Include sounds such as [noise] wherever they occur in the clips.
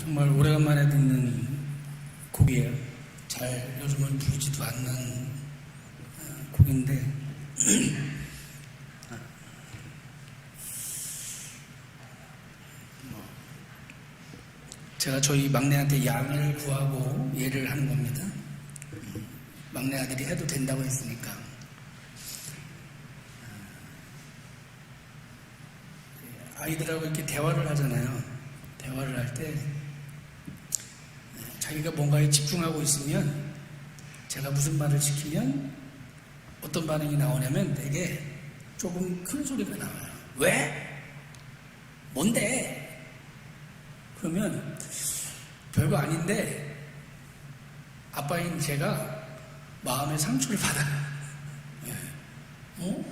정말 오래간만에 듣는 곡이에요. 잘 요즘은 부르지도 않는 어, 곡인데 [clears throat] 뭐, 제가 저희 막내한테 양해를 구하고 예를 하는 겁니다. 음, 막내 아들이 해도 된다고 했으니까. 아이들하고 이렇게 대화를 하잖아요. 대화를 할 때 자기가 뭔가에 집중하고 있으면 제가 무슨 말을 시키면 어떤 반응이 나오냐면 되게 조금 큰 소리가 나와요. 왜? 뭔데? 그러면 별거 아닌데 아빠인 제가 마음의 상처를 받아요. 예. 어?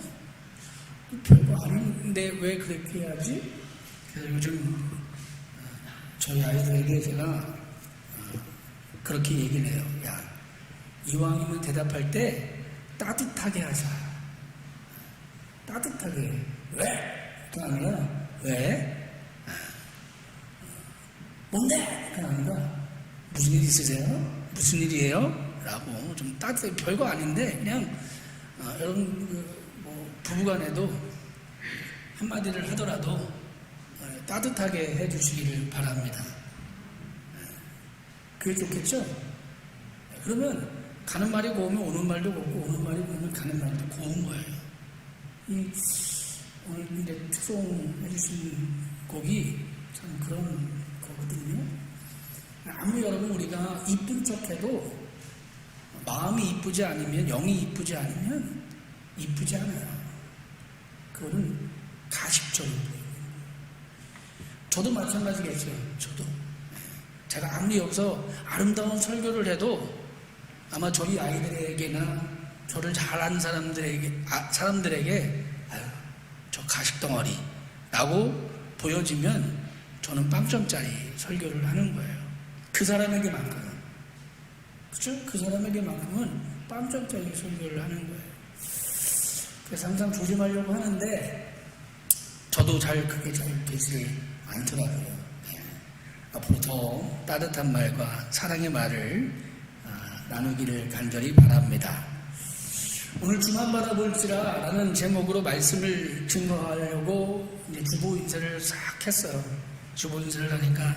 별거 아닌데 왜 그렇게 해야지? 그래서 요즘 어, 저희 아이들에게 제가 어, 그렇게 얘기를 해요. 야, 이왕이면 대답할 때 따뜻하게 하자. 따뜻하게. 왜? 그게 아니라, 왜? 아, 뭔데? 그게 아니라, 무슨 일 있으세요? 무슨 일이에요? 라고 좀 따뜻하게, 별거 아닌데, 그냥, 어, 여러분, 그, 뭐, 부부간에도 한마디를 하더라도 어, 따뜻하게 해주시기를 바랍니다. 그게 좋겠죠? 그러면 가는 말이 고우면 오는 말도 곱고 오는 말이 고우면 가는 말도 고운 거예요. 이 오늘 이제 특송해 주신 곡이 참 그런 거거든요. 아무리 여러분 우리가 이쁜 척해도 마음이 이쁘지 않으면 영이 이쁘지 않으면 이쁘지 않아요. 그거는 가식적인 거예요. 저도 마찬가지겠죠. 저도. 제가 아무리 여기서 아름다운 설교를 해도 아마 저희 아이들에게나 저를 잘 아는 사람들에게, 아, 사람들에게, 아유, 저 가식덩어리. 라고 보여지면 저는 빵점짜리 설교를 하는 거예요. 그 사람에게만큼은. 그죠? 그 사람에게만큼은 빵점짜리 설교를 하는 거예요. 그래서 항상 조심하려고 하는데, 저도 잘 그게 잘 되지 않더라고요. 네. 앞으로 더 따뜻한 말과 사랑의 말을 아, 나누기를 간절히 바랍니다. 오늘 주만 바라볼지라 라는 제목으로 말씀을 증거하려고 이제 주보 인사를 싹 했어요. 주보 인사를 하니까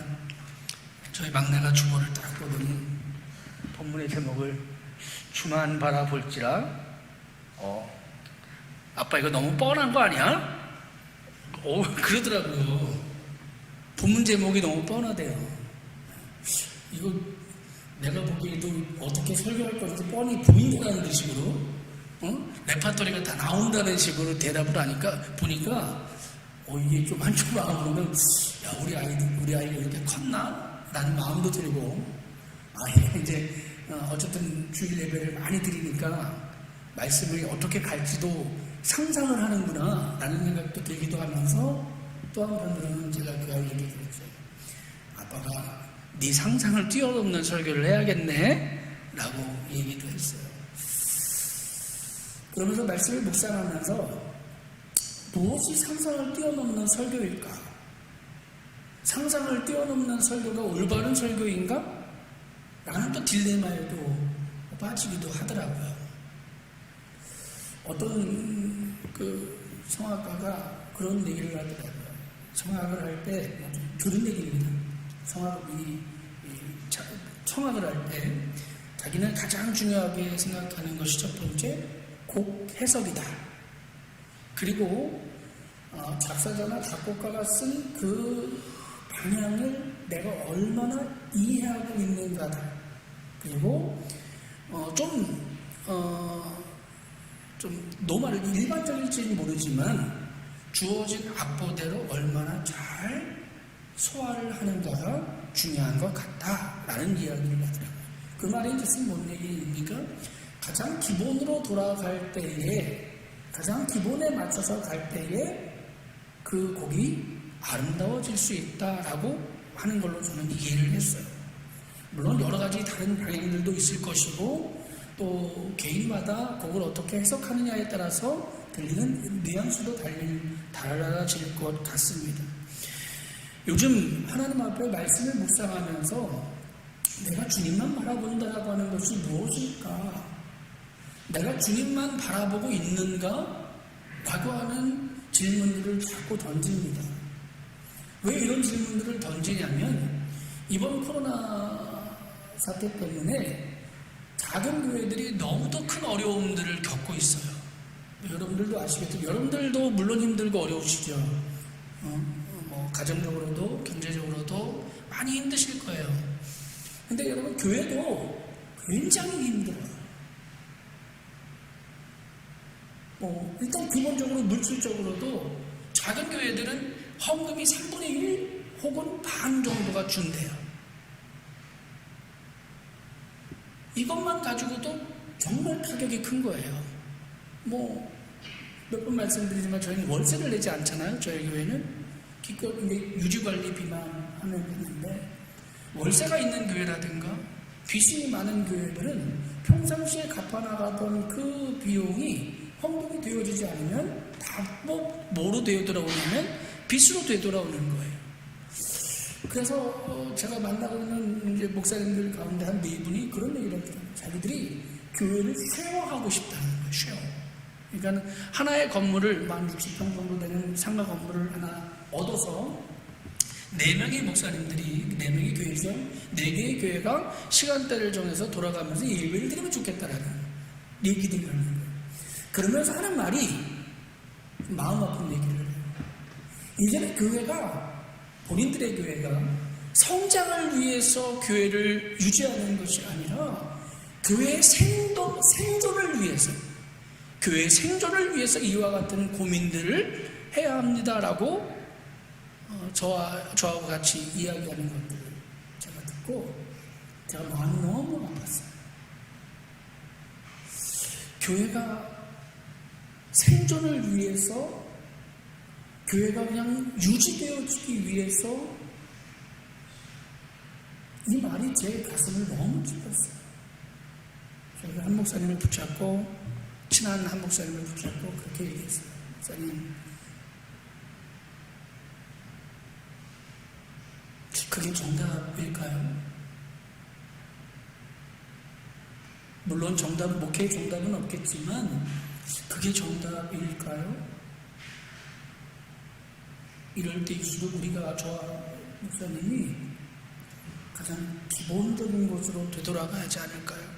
저희 막내가 주보를 딱 보더니 본문의 제목을 주만 바라볼지라 어 아빠 이거 너무 뻔한 거 아니야? 오 그러더라고요. 본문 제목이 너무 뻔하대요. 이거 내가 보기에도 어떻게 설교할 건지 뻔히 보인다는 식으로 어? 레파토리가 다 나온다는 식으로 대답을 하니까 보니까 어 이게 좀 한쪽 마음으로는 야 우리 아이들 우리 아이가 이렇게 컸나? 라는 마음도 들고 아 이제 어, 어쨌든 주일 예배를 많이 드리니까 말씀을 어떻게 갈지도 상상을 하는구나 라는 생각도 들기도 하면서 또 한편으로는 제가 그. 아빠가 네 상상을 뛰어넘는 설교를 해야겠네 라고 얘기도 했어요. 그러면서 말씀을 묵상하면서 무엇이 상상을 뛰어넘는 설교일까? 상상을 뛰어넘는 설교가 올바른 설교인가? 라는 또 딜레마에도 빠지기도 하더라고요. 어떤 그 성악가가 그런 얘기를 하더라고요. 성악을 할 때 들은 얘기입니다. 성악이 성악을 할 때 자기는 가장 중요하게 생각하는 것이 첫 번째 곡 해석이다. 그리고 어, 작사자나 작곡가가 쓴 그 방향을 내가 얼마나 이해하고 있는가다. 그리고 어, 좀 어, 좀 노말을 일반적일지는 모르지만 주어진 악보대로 얼마나 잘 소화를 하는가가 중요한 것 같다 라는 이야기를 하더라고요. 그 말이 뜻은 뭔 얘기입니까? 가장 기본으로 돌아갈 때에 가장 기본에 맞춰서 갈 때에 그 곡이 아름다워질 수 있다라고 하는 걸로 저는 이해를 했어요. 물론 여러 가지 다른 방향들도 있을 것이고 또 개인마다 곡을 어떻게 해석하느냐에 따라서 들리는 뉘앙스도 달라질 것 같습니다. 요즘 하나님 앞에 말씀을 묵상하면서 내가 주님만 바라본다라고 하는 것이 무엇일까? 내가 주님만 바라보고 있는가? 라고 하는 질문들을 자꾸 던집니다. 왜 이런 질문들을 던지냐면 이번 코로나 사태 때문에 작은 교회들이 너무도 큰 어려움들을 겪고 있어요. 여러분들도 아시겠지만 여러분들도 물론 힘들고 어려우시죠. 어? 뭐 가정적으로도 경제적으로도 많이 힘드실 거예요. 근데 여러분 교회도 굉장히 힘들어요. 뭐 일단 기본적으로 물질적으로도 작은 교회들은 헌금이 3분의 1 혹은 반 정도가 준대요. 이것만 가지고도 정말 타격이 큰 거예요. 뭐 몇 번 말씀드리지만 저희는 월세를 내지 않잖아요. 저희 교회는 기껏 유지관리비만 하면 되는데 월세가 있는 교회라든가 빚이 많은 교회들은 평상시에 갚아나가던 그 비용이 헌금이 되어지지 않으면 다뭐 뭐로 되어 돌아오냐면 빚으로 되돌아오는 거예요. 그래서 어, 제가 만나고 있는 이제 목사님들 가운데 한 네 분이 그런 얘기를 하더라고요. 자기들이 교회를 쉐어하고 싶다는 거예요. 쉐어. 그러니까 하나의 건물을 만 60평 정도 되는 상가 건물을 하나 얻어서 네 명의 목사님들이 네 명의 교회죠. 네 개의 교회가 시간대를 정해서 돌아가면서 예배를 드리면 좋겠다라는 얘기들을 하는 거예요. 그러면서 하는 말이 마음 아픈 얘기를 해요. 이제는 교회가 본인들의 교회가 성장을 위해서 교회를 유지하는 것이 아니라 교회의 생존, 생존을 위해서 교회의 생존을 위해서 이와 같은 고민들을 해야 합니다라고 어, 저와 저하고 같이 이야기하는 것들을 제가 듣고 제가 마음이 너무 아팠어요. 교회가 생존을 위해서 교회가 그냥 유지되어지기 위해서 이 말이 제 가슴을 너무 찔렀어요. 저희가 한 목사님을 붙잡고 친한 한 목사님을 붙잡고 그렇게 얘기했어요. 목사님, 그게 정답일까요? 물론 정답은 목회의 정답은 없겠지만 그게 정답일까요? 이럴 때일수록 우리가 저와 목사님이 가장 기본적인 것으로 되돌아가야 하지 않을까요?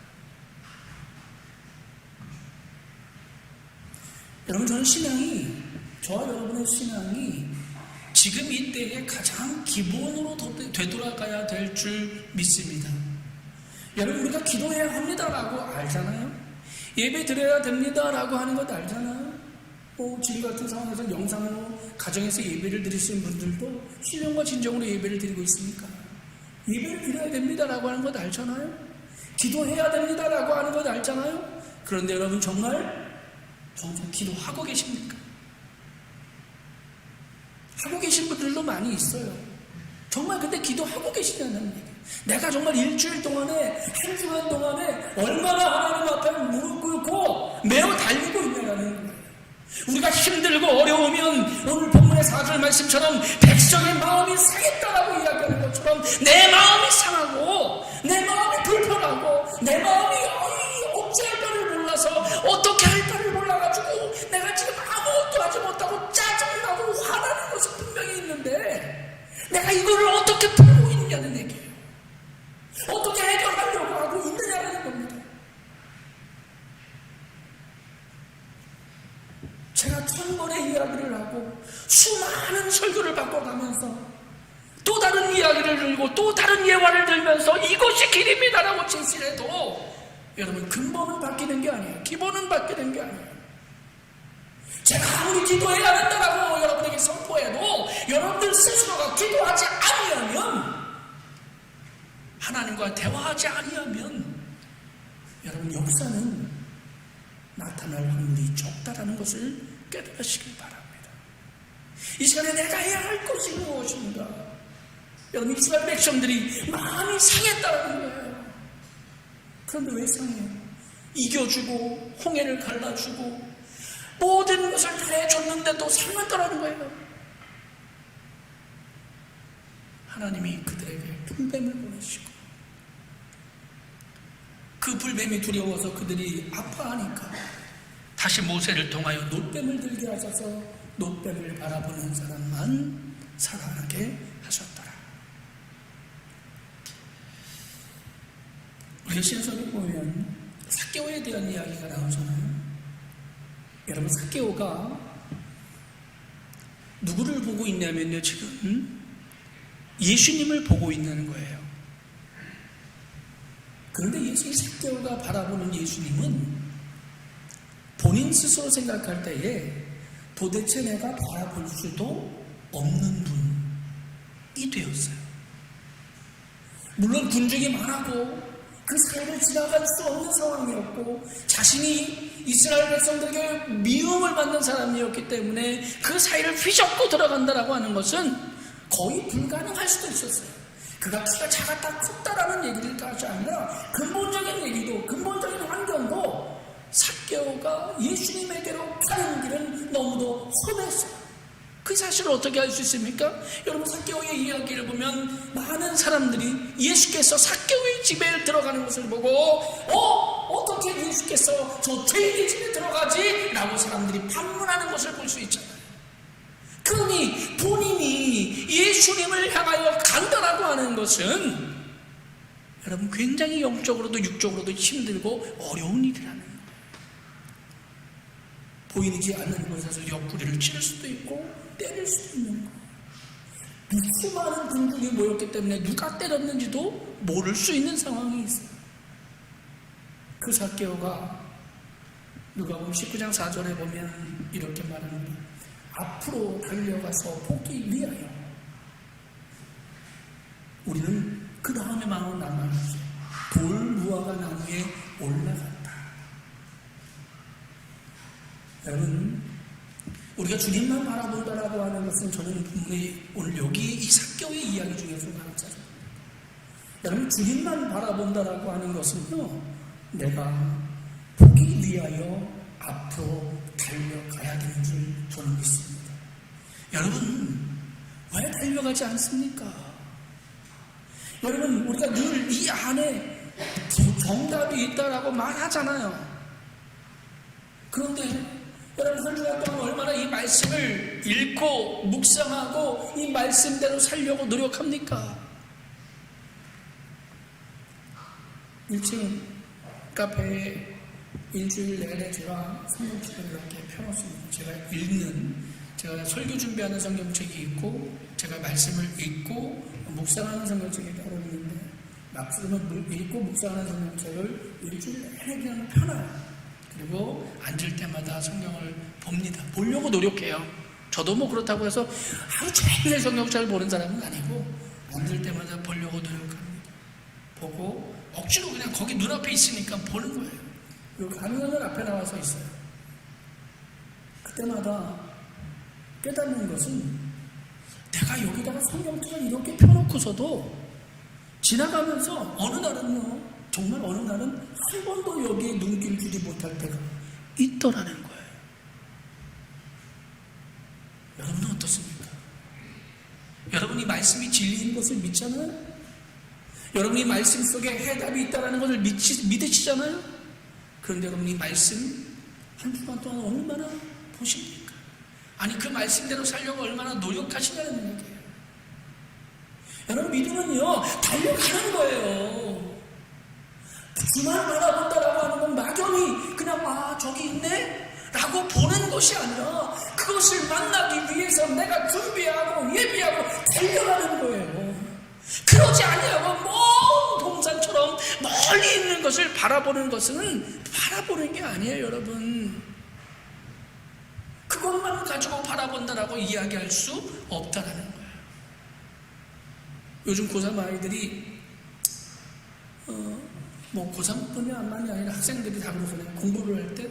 여러분 저는 신앙이 저와 여러분의 신앙이 지금 이때에 가장 기본으로 되돌아가야 될 줄 믿습니다. 여러분 우리가 기도해야 합니다라고 알잖아요. 예배 드려야 됩니다라고 하는 것 알잖아요. 뭐 지금 같은 상황에서 영상으로 가정에서 예배를 드리시는 분들도 신령과 진정으로 예배를 드리고 있습니까? 예배를 드려야 됩니다라고 하는 것 알잖아요. 기도해야 됩니다라고 하는 것 알잖아요. 그런데 여러분 정말 정말 기도하고 계십니까? 하고 계신 분들도 많이 있어요. 정말 근데 기도하고 계시냐는 얘기. 내가 정말 일주일 동안에, 한 주간 동안에 얼마나 하나님 앞에 무릎 꿇고 매우 달리고 있냐는. 우리가 힘들고 어려우면 오늘 본문의 사절 말씀처럼 백성의 마음이 상했다라고 이야기하는 것처럼 내 마음이 상하고 내 마음이 불편하고 내 마음이 어찌할 바를 몰라서 어떻게 할 바를 몰라가지고 내가 지금 아무것도 하지 못하고 짜증나고 화나는 있는데 내가 이거를 어떻게 풀고 있냐는 얘기예요. 어떻게 해결하려고 하고 있느냐는 겁니다. 제가 천 번의 이야기를 하고 수많은 설교를 바꿔가면서 또 다른 이야기를 들고 또 다른 예화를 들면서 이것이 길입니다라고 제시를 해도 여러분 근본은 바뀌는 게 아니에요. 기본은 바뀌는 게 아니에요. 제가 아무리 기도해야 된다라고 분에게 선포해도 여러분들 스스로가 기도하지 아니하면 하나님과 대화하지 아니하면 여러분 역사는 나타날 확률이 적다라는 것을 깨달으시길 바랍니다. 이 시간에 내가 해야 할 것이 무엇인가? 여러분 이스라엘 백성들이 마음이 상했다는 거예요. 그런데 왜 상해요? 이겨주고 홍해를 갈라주고 모든 것을 다 해줬는데도 상하더라는 거예요. 하나님이 그들에게 불뱀을 보내시고 그 불뱀이 두려워서 그들이 아파하니까 다시 모세를 통하여 노뱀을 들게 하셔서 노뱀을 바라보는 사람만 살아나게 하셨더라. 우리가 신성에 보면 사개오에 대한 이야기가 나오잖아요. 여러분 사개오가 누구를 보고 있냐면요 지금 예수님을 보고 있는 거예요. 그런데 예수 사개오가 바라보는 예수님은 본인 스스로 생각할 때에 도대체 내가 바라볼 수도 없는 분이 되었어요. 물론 군중이 많았고 그 사이를 지나갈 수 없는 상황이었고 자신이 이스라엘 백성들에게 미움을 받는 사람이었기 때문에 그 사이를 휘젓고 들어간다라고 하는 것은 거의 불가능할 수도 있었어요. 그가 키가 작았다 컸다라는 얘기를 하지 아니라 근본적인 얘기도 근본적인 환경도 사개오가 예수님에게로 가는 길은 너무도 험했어요. 그 사실을 어떻게 알 수 있습니까? 여러분 사개오의 이야기를 보면 많은 사람들이 예수께서 사개오의 집에 들어가는 것을 보고 어 어떻게 예수께서 저 죄인의 집에 들어가지? 라고 사람들이 반문하는 것을 볼 수 있잖아요. 그러니 본인이 예수님을 향하여 간다라고 하는 것은 여러분 굉장히 영적으로도 육적으로도 힘들고 어려운 일이라는 거예요. 보이지 않는 곳에서 옆구리를 칠 수도 있고 때릴 수도 있는 거예요. 수많은 군중이 모였기 때문에 누가 때렸는지도 모를 수 있는 상황이 있어요. 그 사개오가 누가 보면 19장 4절에 보면 이렇게 말합니다. 앞으로 달려가서 보기 위하여 우리는 그 다음에 말하는 낭만이죠. 돌 무화과 나무에 올라갔다. 여러분, 우리가 주님만 바라본다라고 하는 것은 저는 분명히 오늘 여기 이 사교의 이야기 중에서 말하잖아요. 여러분, 주님만 바라본다라고 하는 것은요, 내가 보기 위하여 앞으로 달려가야 되는 줄 저는 믿습니다. 여러분, 왜 달려가지 않습니까? 여러분, 우리가 늘 이 안에 정답이 있다라고 말하잖아요. 그런데 여러분 한 주간 동안 얼마나 이 말씀을 읽고 묵상하고 이 말씀대로 살려고 노력합니까? 1층 카페에 일주일 내내 제가 성경책을 이렇게 펴놓습니다. 제가 읽는, 제가 설교 준비하는 성경책이 있고, 제가 말씀을 읽고, 묵상하는 성경책이 따로 있는데, 막스는 읽고 묵상하는 성경책을 일주일 내내 그냥 펴놔요. 그리고 앉을 때마다 성경을 봅니다. 보려고 노력해요. 저도 뭐 그렇다고 해서 하루 종일 성경책을 보는 사람은 아니고, 앉을 때마다 보려고 노력합니다. 보고, 억지로 그냥 거기 눈앞에 있으니까 보는 거예요. 그리고 가능하면 앞에 나와서 있어요. 그때마다 깨닫는 것은 내가 여기다가 성경책을 이렇게 펴놓고서도 지나가면서 어느 날은요, 정말 어느 날은 한 번도 여기에 눈길 주지 못할 때가 있더라는 거예요. 여러분은 어떻습니까? 여러분이 말씀이 진리인 것을 믿잖아요? 여러분이 말씀 속에 해답이 있다는 것을 믿치, 믿으시잖아요? 그런데 여러분이 말씀 한 주간 동안 얼마나 보십니까? 아니 그 말씀대로 살려고 얼마나 노력하시냐는 얘기예요. 여러분 믿음은요 달려가는 거예요. 주만 바라본다라고 하는 건 막연히 그냥 아 저기 있네 라고 보는 것이 아니라 그것을 만나기 위해서 내가 준비하고 예비하고 달려가는 거예요. 그러지 아니하고 먼 동산처럼 멀리 있는 것을 바라보는 것은 바라보는 게 아니에요, 여러분. 그것만 가지고 바라본다라고 이야기할 수 없다라는 거예요. 요즘 고3 아이들이 어, 뭐 고3뿐만이 아니라 학생들이 다 그러잖아요. 공부를 할 때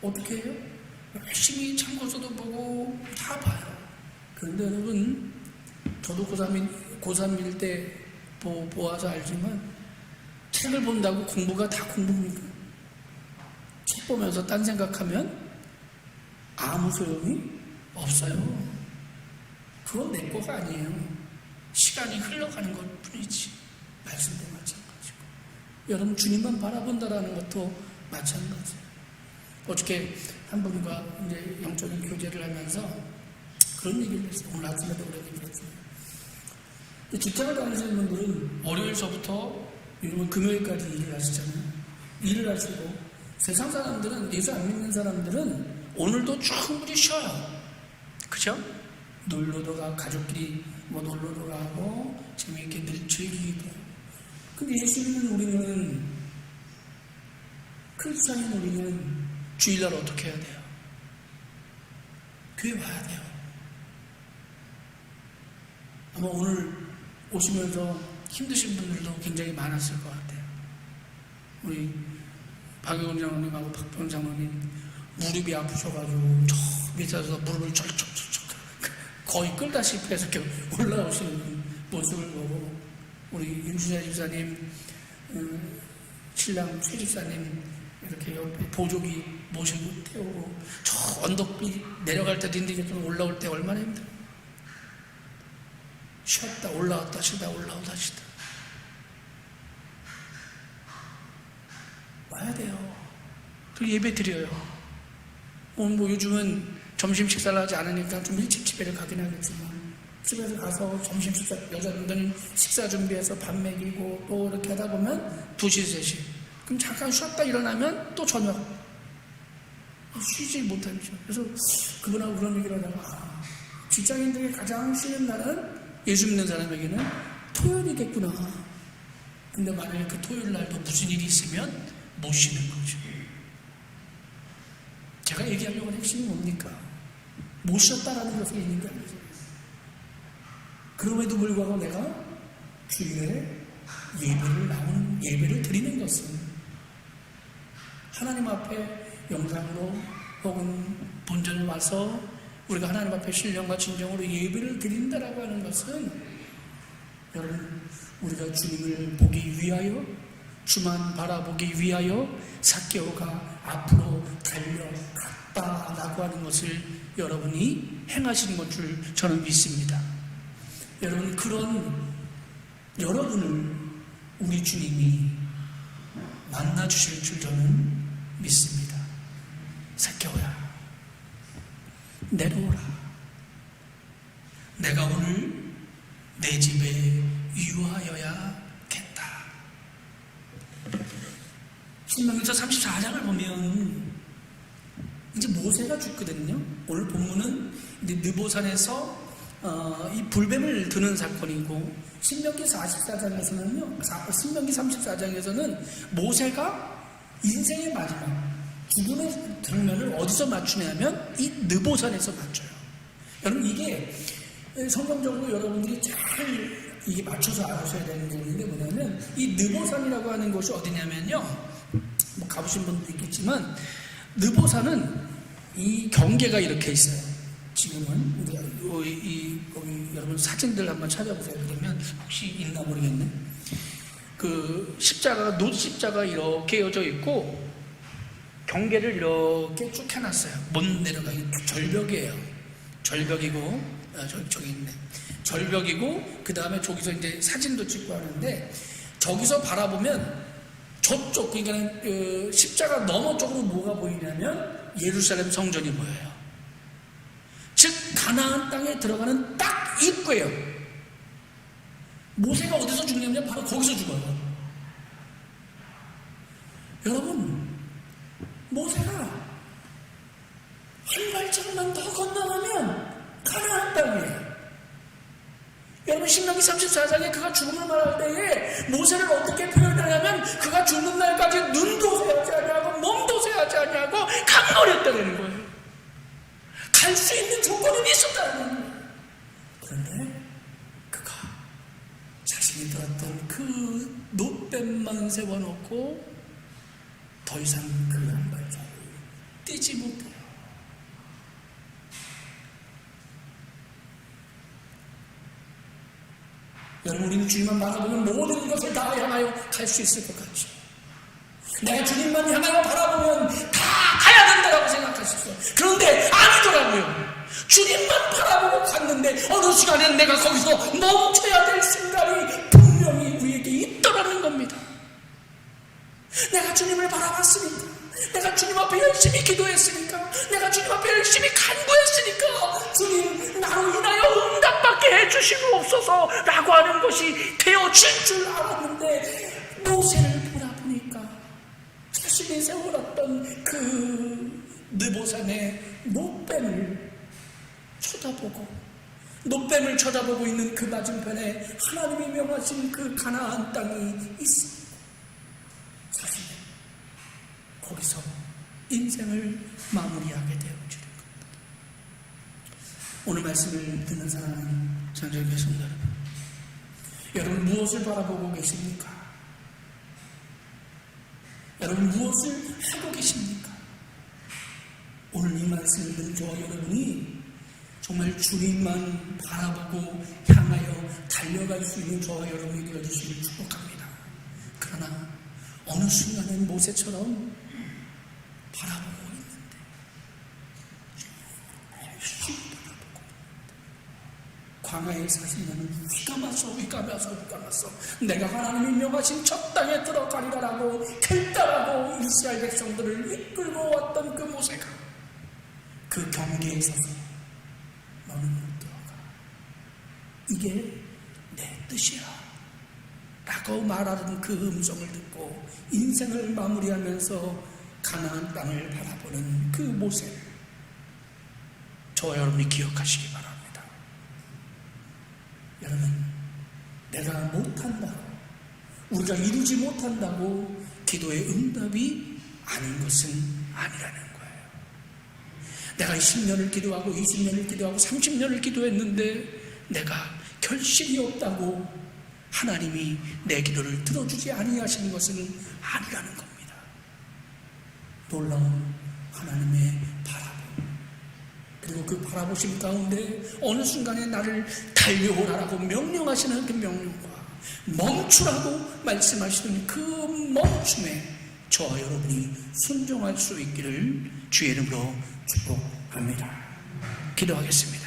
어떻게 해요? 열심히 참고서도 보고 다 봐요. 그런데 여러분 저도 고3인, 고3일 때 보, 보아서 알지만 책을 본다고 공부가 다 공부입니까? 책 보면서 딴 생각하면 아무 소용이 없어요. 그건 내 거가 아니에요. 시간이 흘러가는 것 뿐이지. 말씀도 마찬가지고. 여러분 주님만 바라본다라는 것도 마찬가지예요. 어저께 한 분과 이제 영적인 교제를 하면서 그런 얘기를 했어요. 오늘 아침에도 그런 얘기를 했어요. 직장을 다니시는 분들은 월요일서부터 여러분 금요일까지 일을 하시잖아요. 일을 하시고 세상 사람들은 예수 안 믿는 사람들은 오늘도 충분히 쉬어요. 그죠? 놀러도 가 가족끼리 뭐 놀러도 가고 재미있게 늘 해요. 근데 예수 믿는 우리는 크리스찬인 우리는 주일날 어떻게 해야 돼요? 교회 와야 돼요. 아마 오늘 오시면서 힘드신 분들도 굉장히 많았을 것 같아요. 우리 박영훈 장로님하고 박병 장로님 무릎이 아프셔가지고 저 밑에서 무릎을 철철철철 거의 끌다시피 해서 이렇게 올라오시는 모습을 보고 우리 윤수자 집사님 음, 신랑 최 집사님 이렇게 옆에 보조기 모시고 태우고 저 언덕이 내려갈 때도 좀 올라올 때 얼마나 힘들어 쉬었다 올라왔다 쉬다 올라오다 쉬다 와야 돼요. 그 예배 드려요. 오늘 뭐 요즘은 점심 식사를 하지 않으니까 좀 일찍 집에를 가긴 하겠지만 집에서 가서 점심 식사 여자분들은 식사 준비해서 밥 먹이고 또 이렇게 하다 보면 2시 3시. 그럼 잠깐 쉬었다 일어나면 또 저녁. 쉬지 못하죠. 그래서 그분하고 그런 얘기를 하다가 아, 직장인들이 가장 쉬는 날은 예수 믿는 사람에게는 토요일이겠구나 근데 만약에 그 토요일 날도 무슨 일이 있으면 못 쉬는 거죠 제가 얘기하려고 하는 핵심이 뭡니까? 못 쉬었다라는 것을 있는 게 아니죠. 그럼에도 불구하고 내가 주일에 예배를 나오는 예배를 드리는 것은 하나님 앞에 영상으로 혹은 본전을 와서 우리가 하나님 앞에 신령과 진정으로 예배를 드린다라고 하는 것은 여러분 우리가 주님을 보기 위하여 주만 바라보기 위하여 사개오가 앞으로 달려갔다라고 하는 것을 여러분이 행하시는 것 줄 저는 믿습니다. 여러분 그런 여러분을 우리 주님이 만나 주실 줄 저는 믿습니다. 사개오야 내려오라. 내가 오늘 내 집에 유하여야겠다. 신명기서 34장을 보면 이제 모세가 죽거든요. 오늘 본문은 느보산에서 어, 이 불뱀을 드는 사건이고 신명기 44장에서는요. 신명기 34장에서는 모세가 인생의 마지막 죽음의 장면을 어디서 맞추냐면 이 느보산에서 맞춰요. 여러분 이게 성경적으로 여러분들이 잘 이게 맞춰서 아셔야 되는 부분인데 뭐냐면 이 느보산이라고 하는 곳이 어디냐면요. 뭐 가보신 분도 있겠지만 느보산은 이 경계가 이렇게 있어요. 지금은 우리가 이, 이 거기 여러분 사진들 한번 찾아보세요. 그러면 혹시 있나 모르겠네. 그 십자가가 노 십자가 이렇게 이어져 있고 경계를 이렇게 쭉 해놨어요. 못 내려가 절벽이에요. 절벽이고 아, 저기, 저기 있네. 절벽이고 그 다음에 저기서 이제 사진도 찍고 하는데 저기서 바라보면 저쪽 그러니까 그 십자가 너머 쪽으로 뭐가 보이냐면 예루살렘 성전이 보여요. 즉 가나안 땅에 들어가는 딱 입구예요. 모세가 어디서 죽냐면 바로 거기서 죽어요. 여러분 모세가 한 발짝만 더 건너가면 가나안 땅이에요. 여러분 신명기 34장에 그가 죽음을 말할 때에 모세를 어떻게 표현하냐면 그가 죽는 날까지 눈도 세하지 아니하고 몸도 세하지 아니하고 강놀했다는 거예요. 갈 수 있는 조건이 있었다는 거예요. 그런데 그가 자신이 들었던 그 노뱀만 세워놓고 더 이상 그 한 발자국 뛰지 못해요. 여러분 우리는 주님만 바라보면 모든 것을 다 향하여 갈 수 있을 것 같죠. 내가 주님만 향하여 바라보면 다 가야 된다고 생각하셨어요. 그런데 아니더라고요. 주님만 바라보고 갔는데 어느 시간에 내가 거기서 멈춰야 될 순간이 분명히 우리에게 있더라는 겁니다. 내가 바라봤으니까, 내가 주님 앞에 열심히 기도했으니까, 내가 주님 앞에 열심히 간구했으니까, 주님 나로 인하여 응답받게 해주시옵소서 라고 하는 것이 되어질 줄 알았는데 모세를 보라보니까 자신이 세워놨던 그 느보산의 노뱀을 쳐다보고 노뱀을 쳐다보고 있는 그 맞은편에 하나님이 명하신 그 가나안 땅이 있습니다. 사실 거기서 인생을 마무리하게 되어지는 겁니다. 오늘 말씀을 듣는 사랑하는 장정교 성도 여러분 여러분 무엇을 바라보고 계십니까? 여러분 무엇을 하고 계십니까? 오늘 이 말씀을 듣는 저와 여러분이 정말 주님만 바라보고 향하여 달려갈 수 있는 저와 여러분이 되어주시길 축복합니다. 그러나 어느 순간엔 모세처럼 바라보고 있는데. 열심히 바라보고 있는데. 광야에 40년은 위가 마서 위가 마서 위가 마서 내가 하나님이 명하신 첫 땅에 들어가리라라고 결단하고 이스라엘 백성들을 이끌고 왔던 그 모세가 그 경계에 서서 너는 못 들어가. 이게 내 뜻이야. 라고 말하는 그 음성을 듣고 인생을 마무리하면서 가나안 땅을 바라보는 그 모세를 저와 여러분이 기억하시기 바랍니다. 여러분, 내가 못한다고, 우리가 이루지 못한다고 기도의 응답이 아닌 것은 아니라는 거예요. 내가 10년을 기도하고 20년을 기도하고 30년을 기도했는데 내가 결실이 없다고 하나님이 내 기도를 들어주지 아니하시는 것은 아니라는 겁니다. 놀라운 하나님의 바라봄 그리고 그 바라보심 가운데 어느 순간에 나를 달려오라라고 명령하시는 그 명령과 멈추라고 말씀하시는 그 멈춤에 저와 여러분이 순종할 수 있기를 주의 이름으로 축복합니다. 기도하겠습니다.